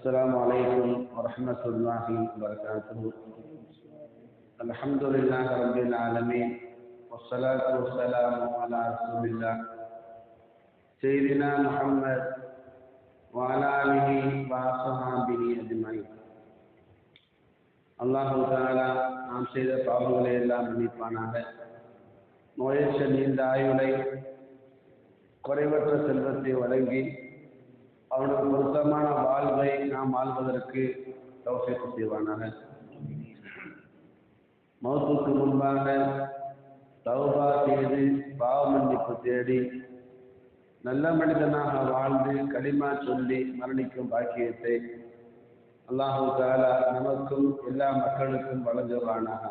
السلام عليكم ورحمة الله وبركاته الحمد لله رب العالمين والصلاة والسلام على رسول الله سيدنا محمد وعلى آله وصحابه أجمعين அல்லாஹு தாலா நாம் செய்த பாவங்களை எல்லாம் மன்னிப்பானாக நோயற்ற நீண்ட ஆயுளை குறைவற்ற செல்வத்தை வழங்கி அவனுக்கு பொருத்தமான வாழ்வை நாம் வாழ்வதற்கு தௌசிப்பு செய்வானாக. மௌத்துக்கு முன்பாக தௌபா செய்து பாவ மன்னிப்பு தேடி நல்ல மனிதனாக வாழ்ந்து களிமா சொல்லி மரணிக்கும் பாக்கியத்தை அல்லாஹு தாலா நமக்கும் எல்லா மக்களுக்கும் வழங்குவானாக.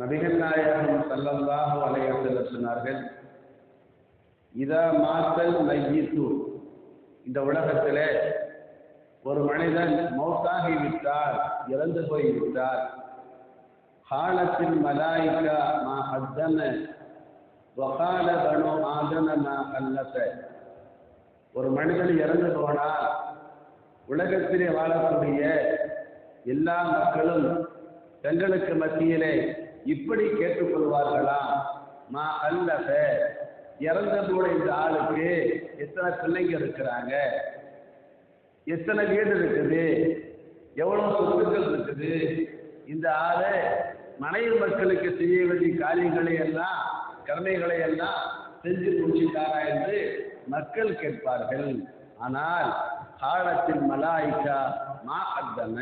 நபிகள் நாயகம் சல்லல்லாஹு அலைய சொன்னார்கள் இதா மாத்தல் மையித்து இந்த உலகத்திலே ஒரு மனிதன் மௌத்தாகி விட்டார் இறந்து போய் விட்டார் ஹாலத்தில் மலாய்கா மா ஹத்தன வகால பனு ஆதன மா அல்லச ஒரு மனிதன் இறந்து போனால் உலகத்திலே வாழக்கூடிய எல்லா மக்களும் தங்களுக்கு மத்தியிலே இப்படி கேட்டுக்கொள்வார்களா? மா அல்லத இறந்த போன இந்த ஆளுக்கு எத்தனை பிள்ளைங்க இருக்கிறாங்க? எத்தனை வீடு இருக்குது? எவ்வளவு சொத்துக்கள் இருக்குது? இந்த ஆளு மனைவி மக்களுக்கு செய்ய வேண்டிய காரியங்களை எல்லாம் கடமைகளை எல்லாம் செஞ்சு முடிச்சுட்டாரா என்று மக்கள் கேட்பார்கள். ஆனால் காலத்தில் மலாய்க்கா மா அத்தம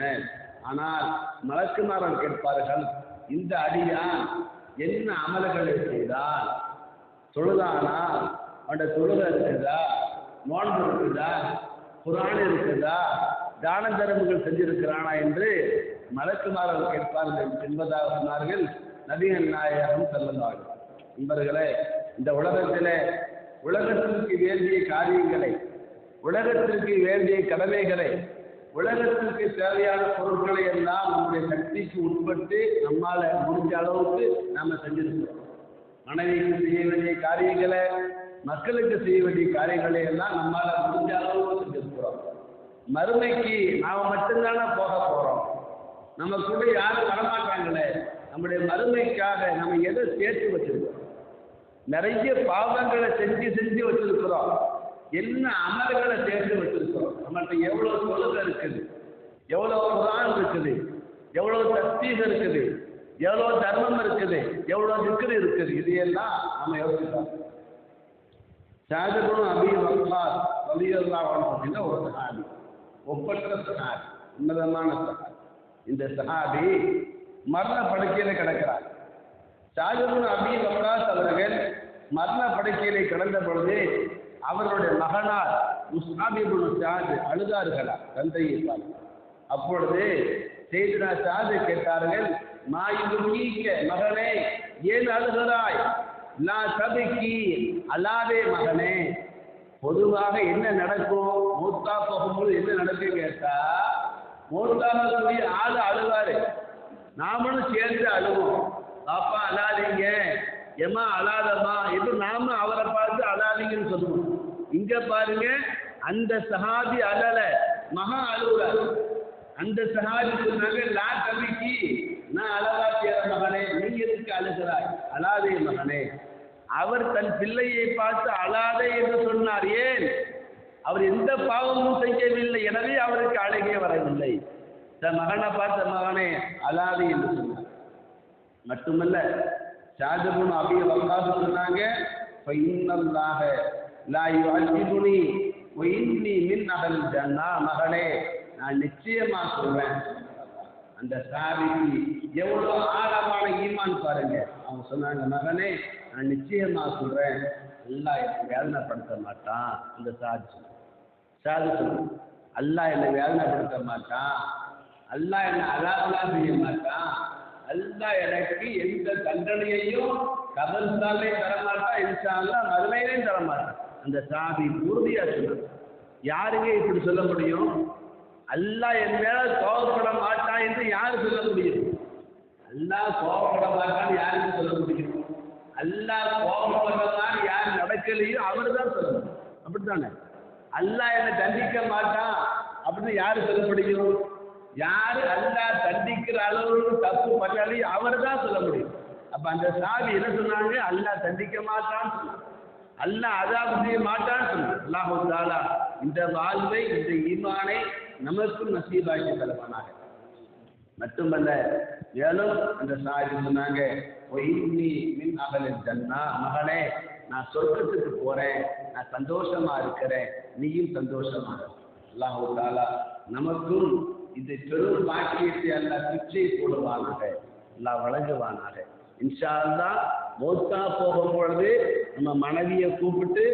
ஆனால் மலக்குமாரன் கேட்பார்கள் இந்த அடியான் என்ன அமல்களை செய்தால் தொழுதானா அவனோட தொழுகை இருக்குதா? நோன்பு இருக்குதா? குரான் இருக்குதா? தான தர்மங்கள் செஞ்சிருக்கிறானா என்று மலக்குமாரர்கள் கேட்பார்கள் என்பதாக சொன்னார்கள் நபிகள் நாயகம் செல்லந்தார்கள் நண்பர்களே இந்த உலகத்திலே உலகத்திற்கு வேண்டிய காரியங்களை உலகத்திற்கு வேண்டிய கடமைகளை உலகத்திற்கு தேவையான பொருட்களை எல்லாம் நம்முடைய சக்திக்கு உட்பட்டு நம்மால் முடிஞ்ச அளவுக்கு நாம் செஞ்சிருக்கிறோம். மனைவிக்கு செய்ய வேண்டிய காரியங்களை மக்களுக்கு செய்ய வேண்டிய காரியங்களை எல்லாம் நம்மால முடிஞ்ச அளவுக்கு செஞ்சிருக்கிறோம் மறுமைக்கு நாம மட்டும்தானே போக போறோம். நம்ம கூட யாரும் வரமாட்டாங்களே. நம்முடைய மறுமைக்காக நம்ம எதை சேர்த்து வச்சிருக்கோம்? நிறைய பாவங்களை செஞ்சு செஞ்சு வச்சிருக்கிறோம். என்ன அமல்களை சேர்த்து வச்சிருக்கிறோம்? நம்மள்ட்ட எவ்வளவு தொழுகை இருக்குது? எவ்வளவு குரான் இருக்குது? எவ்வளவு தஸ்தீகம் இருக்குது? எவ்வளவு தர்மம் இருக்குது எவ்வளவு திக்கர் இருக்குது இதையெல்லாம் நம்ம யோசிக்கலாம் ஷாஜகுணம் அபி வல்லாஸ் வலியல்லா அப்படின்னா ஒரு சஹாபி ஒப்பற்ற சஹாபி உன்னதமான சஹாபி இந்த சஹாபி மரண படுக்கையில கிடக்கிறார். ஷாஜகுணம் அபி வல்லாஸ் அவர்கள் மரண படுக்கையிலே கிடந்த பொழுது அவருடைய மகனார் முஸ்தாபிபுல் சாது அழுதார்களா தந்தையை பார்த்து. அப்பொழுது செய்தினா சாஜை கேட்டார்கள் மாயுகீக்க மகனே ஏன் அழுகிறாய்? நான் சபைக்கு அல்லாதே மகனே. பொதுவாக என்ன நடக்கும்? மூத்தா போகும்போது என்ன நடக்கும் கேட்டா மூத்தாகக்கூடிய ஆள் அழுவாரு. நாமளும் சேர்ந்து அழுவோம். பாப்பா அழாதீங்க. எம்மா அழாதம்மா. என்று நாம அவரை பார்த்து அழாதீங்கன்னு சொல்லுவோம். இங்க பாருங்க அந்த சஹாபி அழல. மகா அழுகுறார். அந்த சஹாபி சொன்னாங்க லா கவிக்கு நான் அழகா மகனே நீ எதுக்கு அழுகிறாய்? அழாதே மகனே. அவர் தன் பிள்ளையை பார்த்து அழாதே என்று சொன்னார். ஏன்? அவர் எந்த பாவமும் செய்யவில்லை. எனவே அவருக்கு அழகே வரவில்லை. தன் மகனை பார்த்த மகனே அழாதே என்று சொன்னார். மட்டுமல்ல ஷாஜபுன் அபி வக்காசு சொன்னாங்க ஃபைனல்லாஹ லா யுஅஜிபுனி வ இன்னி மின் அஹல் ஜன்னா. மகளே நான் நிச்சயமா சொல்வேன். அந்த சாவிக்கு எவ்வளவு ஆழமான ஈமான் பாருங்க. அவங்க சொன்னாங்க மகனே நான் நிச்சயமா சொல்றேன். அல்லாஹ் என்னை வேதனைப்படுத்த மாட்டான். அந்த சாதி சாது சொல்லு அல்லாஹ் என்னை வேதனைப்படுத்த மாட்டான். அல்லாஹ் என்னை அலாதெல்லாம் செய்ய மாட்டான். அல்லா எனக்கு எந்த தண்டனையையும் கதல்சாலே தரமாட்டான் இன்ஷால்லா மதுமையிலையும் தரமாட்டான் அந்த சாதி உறுதியா சொன்னான் யாருங்க இப்படி சொல்ல முடியும்? அல்லாஹ் என் மேல கோபப்பட மாட்டான் என்று யாரு சொல்ல முடியும்? அல்லாஹ் கோபப்பட மாட்டான் யாருக்கு சொல்ல முடியும்? அல்லாஹ் கோபப்படுறதான் யார் நடக்கலையோ அவர் தான் சொல்லணும் அப்படித்தானே? அல்லாஹ் என்னை தண்டிக்க மாட்டான் அப்படின்னு யாரு சொல்ல முடியும்? யாரு அல்லாஹ் தண்டிக்கிற அளவுக்கு தப்பு பண்ணாலே அவர் தான் சொல்ல முடியும். அப்ப அந்த சாவி என்ன சொன்னாங்க? அல்லாஹ் தண்டிக்க மாட்டான்னு சொன்னாங்க. அல்லாஹ் அதாவது செய்ய மாட்டான்னு சொன்னாங்க. அல்லாஹு தாலா இந்த வாழ்வை இந்த ஈமானை நமக்கும் நசீபாக்கி தருவானாக மட்டுமல்ல மேலும் அந்த சாரி சொன்னாங்க ஒய்னி மின் அகலில் ஜன்னா. மகனே நான் சொர்க்கத்துக்கு போறேன். நான் சந்தோஷமா இருக்கிறேன். நீயும் சந்தோஷமா அல்லாஹு தாலா நமக்கும் இந்த பெரும் பாக்கியத்தை அல்ல பிச்சை போடுவானாக. அல்லாஹ் வழங்குவானாக. இன்ஷா அல்லாஹ் மௌத்தா போகும் பொழுது நம்ம மனைவியை கூப்பிட்டு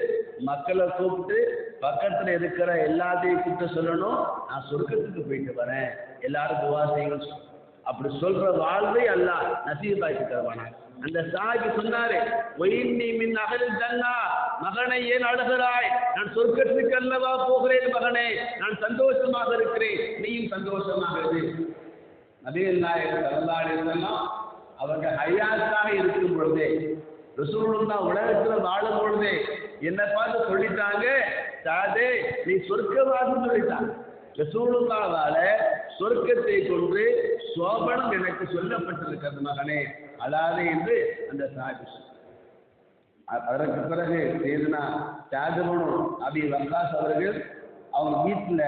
மக்களை கூப்பிட்டு பக்கத்தில் இருக்கிற எல்லாத்தையும் கூப்பிட்டு சொல்லணும். நான் சொர்க்கத்துக்கு போயிட்டு வரேன். எல்லாரும் துவா செய்யுங்கன்னு அப்படி சொல்ற வாழ்வை அல்லாஹ் நசீபாக்கி தருவானா? அந்த சாஹிப் சொன்னாரு ஒயின்னி மின் அகல் ஜன்னா மகனை ஏன் அழுகிறாய்? நான் சொர்க்கத்துக்கு அல்லவா போகிறேன் மகனே. நான் சந்தோஷமாக இருக்கிறேன். நீயும் சந்தோஷமாக இரு. நபிகள் நாயகர் ஸல்லல்லாஹு அவங்க ஹயாத்தாக இருக்கும் பொழுதே ரசூலுல்லா உலகத்துல வாழும் பொழுதே என்ன பார்த்து சொல்லிட்டாங்க தாதே நீ சொர்க்கவாசம் சொல்லிட்டாங்க. ரசூலுல்லாவால சொர்க்கத்தை கொண்டு சோபனம் எனக்கு சொல்லப்பட்டிருக்கிறது மகனே அழாதே என்று அந்த சாதி அதற்கு பிறகு சேதுனா ஷாஜபனு அபி வக்காஸ் அவர்கள் அவங்க வீட்டுல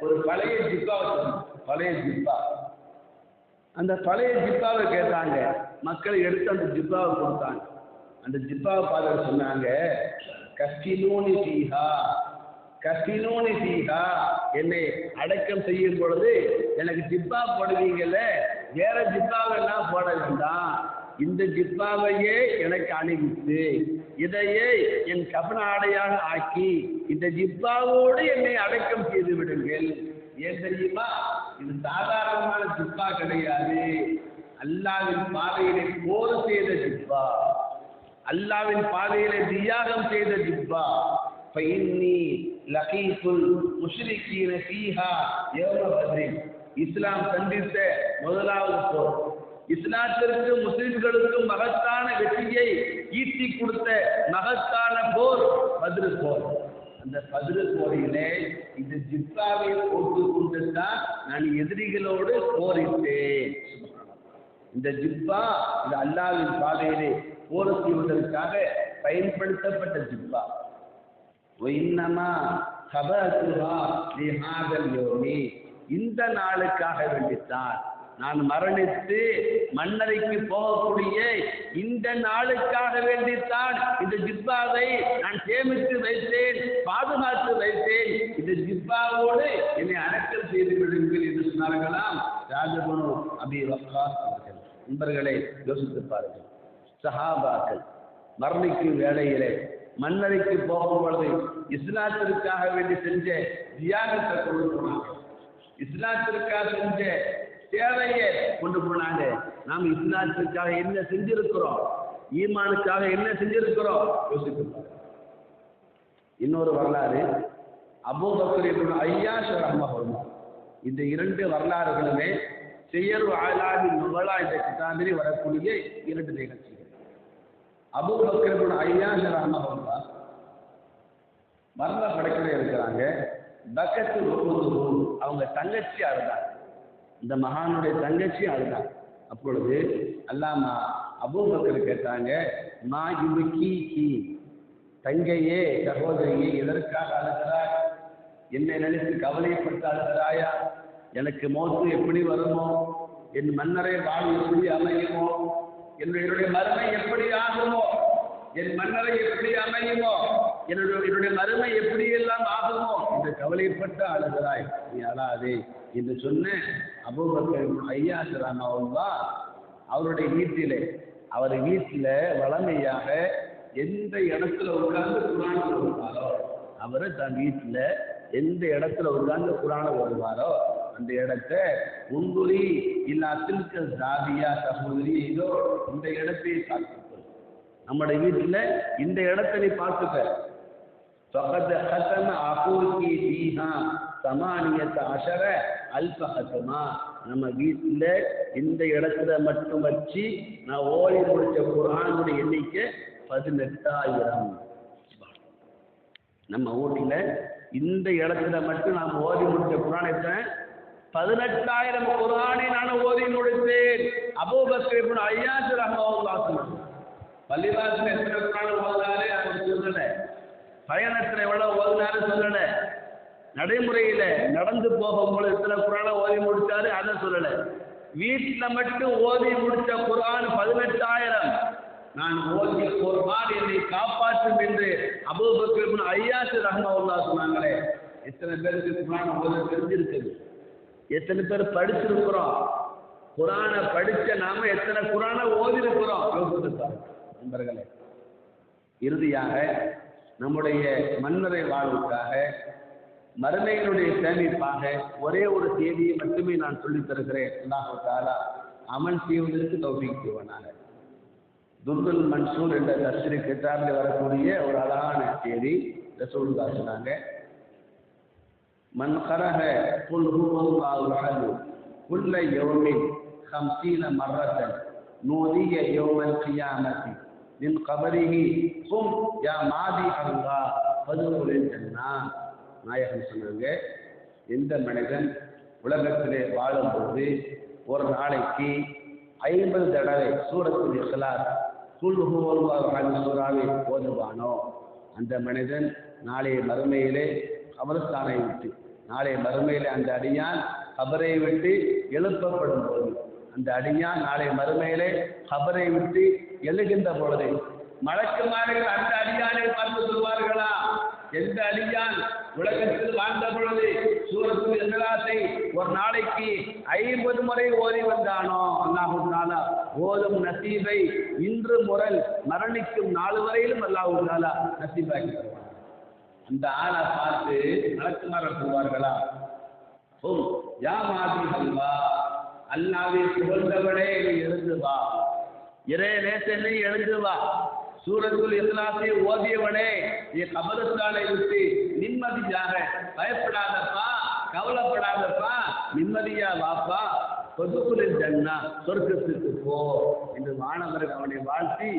ஒரு பழைய ஜிப்பா வச்சிருந்தாங்க. பழைய ஜிப்பா. அந்த பழைய ஜிப்பாவை கேட்டாங்க. மக்கள் எடுத்து அந்த ஜிப்பாவை கொடுத்தாங்க. அந்த ஜிப்பாவை பார்த்து சொன்னாங்க கஸ்டினூனி சீஹா கஸ்டினூனி ஃபீஹா என்னை அடக்கம் செய்யும் பொழுது எனக்கு ஜிப்பா போடுவீங்கல்ல வேற ஜிப்பாவெல்லாம் போட வேண்டாம். இந்த ஜிப்பாவையே எனக்கு அணிவித்து இதையே என் கபன ஆடையாக ஆக்கி இந்த ஜிப்பாவோடு என்னை அடக்கம் செய்து விடுங்கள். ஏன் தெரியுமா இது சாதாரணமான ஜிப்பா கிடையாது அல்லாவின் பாதையிலே போர் செய்த ஜிப்பா அல்லாவின் பாதையிலே தியாகம் செய்த ஜிப்பா فإني لقيت المشركين فيها يوم بدر இஸ்லாம் சந்தித்த முதலாவது போர் இஸ்லாத்திற்கு முஸ்லிம்களுக்கும் மகத்தான வெற்றியை ஈட்டி கொடுத்த மகத்தான போர் பதிரு போர் அந்த பதில போரிலே இந்த ஜிப்பாவை கொண்டு தான் நான் எதிரிகளோடு போரிட்டேன். இந்த ஜிப்பா இந்த அல்லாவின் பாதையிலே போர் செய்வதற்காக பயன்படுத்தப்பட்ட ஜிப்பா ஒயின்னமா கபசுகா யோமி. இந்த நாளுக்காக வேண்டித்தான். நான் மரணித்து மன்னரைக்கு போகக்கூடிய இந்த நாளுக்காக வேண்டித்தான் இந்த ஜிப்பாவை நான் சேமித்து வைத்தேன் பாதுகாத்து வைத்தேன். இந்த ஜிப்பாவோடு என்னை அடக்கம் செய்து விடுங்கள் என்று சொன்னார்களாம் ராஜகுணு அபி வக்காஸ் அவர்கள். நண்பர்களை யோசித்து பாருங்கள். சஹாபாக்கள் மரணிக்கும் வேளையிலே மன்னரைக்கு போகும் பொழுது இஸ்லாத்திற்காக வேண்டி செஞ்ச தியாகத்தை கொண்டு போனாங்க இஸ்லாத்திற்காக செஞ்ச சேவையை கொண்டு போனாங்க. நாம் இஸ்லாத்திற்காக என்ன செஞ்சிருக்கிறோம்? ஈமானுக்காக என்ன செஞ்சிருக்கிறோம்? யோசித்து இன்னொரு வரலாறு அபூபக்கர் ஐயாஷ் ரஹ்மஹுல்லா. இந்த இரண்டு வரலாறுகளுமே செய்யர் ஆலாவின் நுவலா இந்த கிட்டாந்திரி வரக்கூடிய இரண்டு நிகழ்ச்சிகள். அபூபக்கர் ஐயாஷ் ரஹ்மஹுல்லா மரண படைக்கல இருக்கிறாங்க. பக்கத்து ஒவ்வொரு அவங்க தங்கச்சியா இருந்தாங்க இந்த மகானுடைய தங்கச்சி அதுதான். அப்பொழுது அல்லாமா அபூபக்கர் கேட்டாங்க மா இவு கீ தங்கையே சகோதரியே எதற்காக அழுகிறாய்? என்னை நினைத்து கவலைப்பட்டு அழுகிறாயா? எனக்கு மோத்து எப்படி வருமோ? என் மன்னரை வாழ்வு எப்படி அமையுமோ? என்னுடைய மருமை எப்படி ஆகுமோ? என் மன்னரை எப்படி அமையுமோ? என்னுடைய என்னுடைய மருமை எப்படி எல்லாம் ஆகுமோ? என்று கவலைப்பட்டு அழுகிறாய் நீ அழாதே என்று சொன்ன அபூபக்கர் ஐயா சிராமாவுல்லா அவருடைய வீட்டிலே அவர் வீட்டில் வளமையாக எந்த இடத்துல உட்கார்ந்து குரான் வருவாரோ அவர் தன் வீட்டில் எந்த இடத்துல உட்கார்ந்து குரான வருவாரோ அந்த இடத்த முன்புரி இல்லா தில்க ஜாதியா சகோதரி இதோ இந்த இடத்தை பார்த்துக்கொள். நம்முடைய வீட்டில் இந்த இடத்தை நீ பார்த்துக்க. فقد ختم أخوك فيها ثمانية عشر ألف ختما நம்ம வீட்டில் இந்த இடத்துல மட்டும் வச்சு நான் ஓடி முடிச்ச குரானுடைய எண்ணிக்கை பதினெட்டாயிரம் நம்ம வீட்டில் இந்த இடத்துல மட்டும் நாம் ஓதி முடிச்ச குரான் எத்தனை பதினெட்டாயிரம் குரானை நான் ஓதி முடித்தேன் அபூபக்கர் இப்னு ஐயாஸ் ரஹ்மத்துல்லாஹி சொன்னாங்க பள்ளிவாசல் எத்தனை குரான் ஓதினாரு அவர் சொல்லல பயணத்தில் எவ்வளவு ஓதினாரு சொல்லல. நடைமுறையில நடந்து போகும்போது எத்தனை குரானை ஓதி முடிச்சாரு அதை சொல்லல. வீட்டில் மட்டும் ஓதி முடிச்ச குரான் பதினெட்டாயிரம். நான் ஓதி குரான் என்னை காப்பாற்றும் என்று அபூபக்கர் ஐயாசு ஐயாஸ் சொன்னாங்களே. எத்தனை பேருக்கு குரான் ஓத தெரிஞ்சிருக்குது? எத்தனை பேர் படிச்சிருக்கிறோம்? குரானை படிச்ச நாம எத்தனை குரானை ஓதி இருக்கிறோம் நண்பர்களே இறுதியாக நம்முடைய மண்வரை வாழ்வுக்காக மறுமையினுடைய சேமிப்பாக ஒரே ஒரு செய்தியை மட்டுமே நான் சொல்லித் தருகிறேன். அல்லாஹு அமன் செய்வதற்கு தௌபிக் செய்வனாக. துர்துல் மன்சூர் என்ற தஸ்ரி கிட்டாரில் வரக்கூடிய ஒரு அழகான செய்தி ரசூல்லா காசுனாங்க மண் கரக புல் ஹூவாஹு குல்ல யோமின் ஹம்சீன மர்ரத்தன் நோதிய யோமன் கியாமத்தி. من قبره قم يا ماضي الله فدخل الجنة நாயகம் சொன்னாங்க எந்த மனிதன் உலகத்திலே வாழும்போது ஒரு நாளைக்கு ஐம்பது தடவை சூரத்தில் இஸ்லாத் குல் ஹுவல்லாஹு சூறாவை ஓதுவானோ அந்த மனிதன் நாளைய மறுமையிலே கபரஸ்தானை விட்டு நாளை மறுமையிலே அந்த அடியான் கபரை விட்டு எழுப்பப்படும் போது அந்த அடியான் நாளை மறுமையிலே கபரை விட்டு எழுகின்ற பொழுது மலக்குமார்கள் அந்த அடியானை பார்த்து சொல்வார்களா? எந்த அடியான் உலகத்தில் வாழ்ந்த பொழுது சூரத்து எங்களாத்தை ஒரு நாளைக்கு ஐம்பது முறை ஓதி வந்தானோ? அல்லாஹுந்தாலா ஓதும் நசீபை இன்று முறை மரணிக்கும் நாலு வரையிலும் அல்லாஹு நசீபாகி தருவான். அந்த ஆளை பார்த்து மலக்குமாரர் சொல்வார்களா? ஓ யா மாதிரி அல்வா அல்லாவே புகழ்ந்தவனே எழுந்து வா. இறை நேசனை எழுந்து வா. சூரத்துள் இஸ்லாத்தை ஓதியவனே நீ கபரஸ்தானை விட்டு நிம்மதியாக பயப்படாதப்பா கவலைப்படாதப்பா நிம்மதியா வாப்பா. சொதுக்குலில் ஜன்னா சொர்க்கத்திற்கு போ என்று மாணவர்கள் அவனை வாழ்த்தி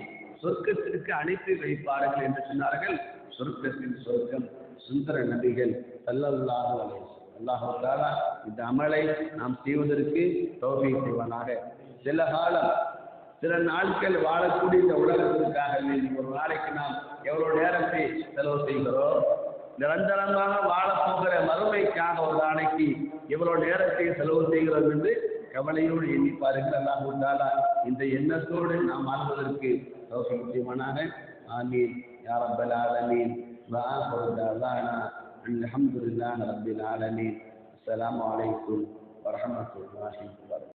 சொர்க்கத்திற்கு அனுப்பி வைப்பார்கள் என்று சொன்னார்கள். சொர்க்கத்தின் சொர்க்கம் சுந்தர நபிகள் சல்லல்லாஹு அலைஹி இந்த அமலை நாம் செய்வதற்கு தோல்வி செய்வனாக. சில காலம் சில நாட்கள் வாழக்கூடிய இந்த உலகத்திற்காக வேண்டி ஒரு நாளைக்கு நாம் எவ்வளவு நேரத்தை செலவு செய்கிறோம் நிரந்தரமாக வாழப்போகிற மறுமைக்காக ஒரு நாளைக்கு எவ்வளவு நேரத்தை செலவு செய்கிறோம் என்று கவலையோடு எண்ணி பாருங்கள் அல்லாஹு தாலா இந்த எண்ணத்தோடு நாம் வாழ்வதற்கு தோல்வி செய்வானாக ஆமீன் يا رب العالمين وآخر دعوانا أن الحمد لله رب العالمين السلام عليكم ورحمة الله وبركاته